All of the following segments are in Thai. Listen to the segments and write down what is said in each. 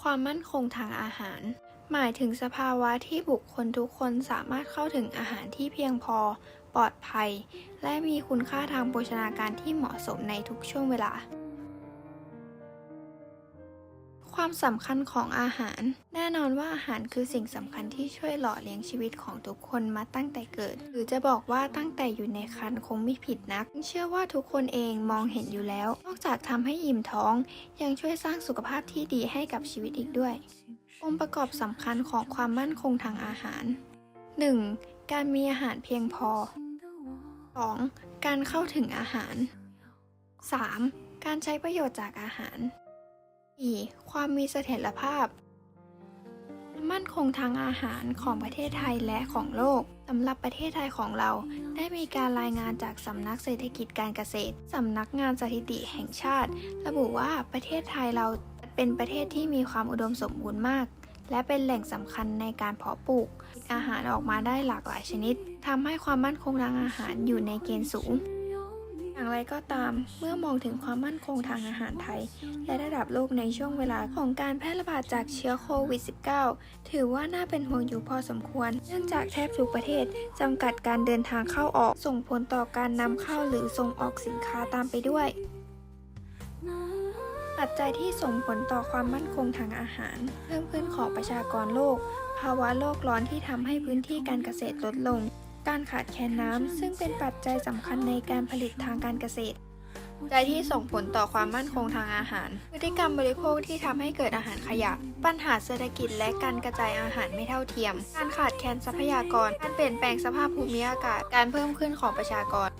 ความมั่นคงทางอาหาร หมายถึงสภาวะที่บุคคลทุกคนสามารถเข้าถึงอาหารที่เพียงพอ ปลอดภัย และมีคุณค่าทางโภชนาการที่เหมาะสมในทุกช่วงเวลา ความสำคัญของอาหาร แน่นอนว่าอาหารคือสิ่งสำคัญที่ช่วยหล่อเลี้ยงชีวิตของทุกคนมาตั้งแต่เกิด หรือจะบอกว่าตั้งแต่อยู่ในครรภ์คงไม่ผิดนัก เชื่อว่าทุกคนเองมองเห็นอยู่แล้ว นอกจากทำให้อิ่มท้อง ยังช่วยสร้างสุขภาพที่ดีให้กับชีวิตอีกด้วย องค์ประกอบสำคัญของความมั่นคงทางอาหาร 1. การมีอาหารเพียงพอ 2. การเข้าถึงอาหาร 3. การใช้ประโยชน์จากอาหาร 4. ความมีเสถียรภาพ มั่นคงทางอาหารของประเทศไทยและของโลกสำหรับประเทศไทยของเรา ได้มีการรายงานจากสำนักเศรษฐกิจการเกษตรสำนักงานสถิติแห่งชาติ ระบุว่าประเทศไทยเราเป็นประเทศที่มีความอุดมสมบูรณ์มาก และเป็นแหล่งสำคัญในการเพาะปลูกอาหารออกมาได้หลากหลายชนิดทำให้ความมั่นคงทางอาหารอยู่ในเกณฑ์สูง อย่างไรก็ตาม เมื่อมองถึงความมั่นคงทางอาหารไทย และระดับโลกในช่วงเวลาของการแพร่ระบาดจากเชื้อโควิด -19 ถือว่าน่าเป็นห่วงอยู่พอสมควร เนื่องจากแทบทุกประเทศจำกัดการเดินทางเข้าออกส่งผลต่อการนำเข้าหรือส่งออกสินค้าตามไปด้วยปัจจัยที่ส่งผลต่อความมั่นคงทางอาหาร เพิ่มขึ้นของประชากรโลก ภาวะโลกร้อนที่ทำให้พื้นที่การเกษตรลดลง การขาดแคลนน้ำซึ่งเป็นปัจจัยสำคัญในการผลิตทางการเกษตรใจที่ส่งผลต่อความมั่นคงทางอาหาร พฤติกรรมบริโภคที่ทำให้เกิดอาหารขยะ ปัญหาเศรษฐกิจและการกระจายอาหารไม่เท่าเทียม การขาดแคลนทรัพยากร การเปลี่ยนแปลงสภาพภูมิอากาศ การเพิ่มขึ้นของประชากร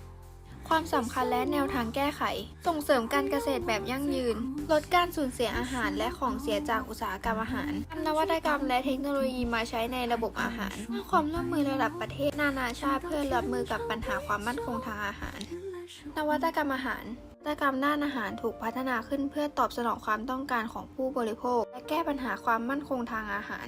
ความสำคัญและแนวทางแก้ไข ส่งเสริมการเกษตรแบบยั่งยืน ลดการสูญเสียอาหารและของเสียจากอุตสาหกรรมอาหารนำนวัตกรรมและเทคโนโลยีมาใช้ในระบบอาหารสร้างความร่วมมือระดับประเทศนานาชาติเพื่อรับมือกับปัญหาความมั่นคงทางอาหาร นวัตกรรมอาหารนวัตกรรมด้านอาหารถูกพัฒนาขึ้นเพื่อตอบสนองความต้องการของผู้บริโภค และแก้ปัญหาความมั่นคงทางอาหาร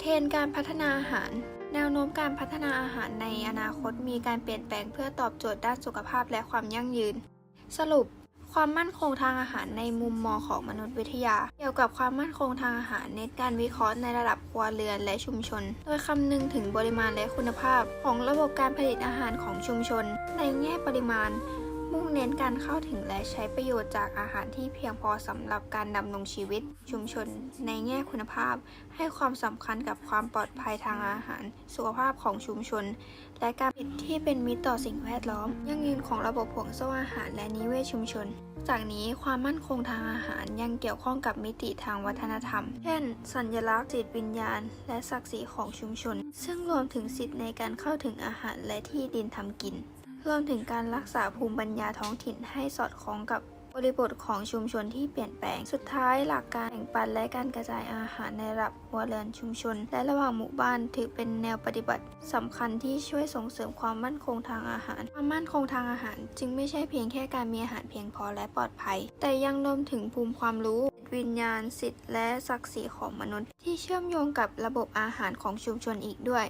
เทรนการพัฒนาอาหาร แนวโน้มการพัฒนาอาหารในอนาคตมีการเปลี่ยนแปลงเพื่อตอบโจทย์ด้านสุขภาพและความยั่งยืน สรุป ความมั่นคงทางอาหารในมุมมองของมนุษยวิทยา เกี่ยวกับความมั่นคงทางอาหารเน้นการวิเคราะห์ในระดับครัวเรือนและชุมชน โดยคำนึงถึงปริมาณและคุณภาพ ของระบบการผลิตอาหารของชุมชน ในแง่ปริมาณ มุ่งเน้นการเข้าถึงและใช้ประโยชน์จากอาหารที่เพียงพอสำหรับการดำรงชีวิตชุมชน ในแง่คุณภาพ ให้ความสำคัญกับความปลอดภัยทางอาหาร สุขภาพของชุมชน และการผลิตที่เป็นมิตรต่อสิ่งแวดล้อม ยั่งยืนของระบบห่วงโซ่อาหารและนิเวศชุมชน จากนี้ความมั่นคงทางอาหารยังเกี่ยวข้องกับมิติทางวัฒนธรรม เช่น สัญลักษณ์จิตวิญญาณ และศักดิ์ศรีของชุมชน ซึ่งรวมถึงสิทธิในการเข้าถึงอาหารและที่ดินทำกิน รวมถึงการรักษาภูมิปัญญาท้องถิ่นให้สอดคล้องกับบริบทของชุมชนที่เปลี่ยนแปลง สุดท้ายหลักการแบ่งปันและการกระจายอาหารในระดับครัวเรือนชุมชน และระหว่างหมู่บ้านถือเป็นแนวปฏิบัติสำคัญที่ช่วยส่งเสริมความมั่นคงทางอาหาร ความมั่นคงทางอาหาร จึงไม่ใช่เพียงแค่การมีอาหารเพียงพอและปลอดภัย แต่ยังรวมถึงภูมิความรู้วิญญาณสิทธิและศักดิ์ศรีของมนุษย์ ที่เชื่อมโยงกับระบบอาหารของชุมชนอีกด้วย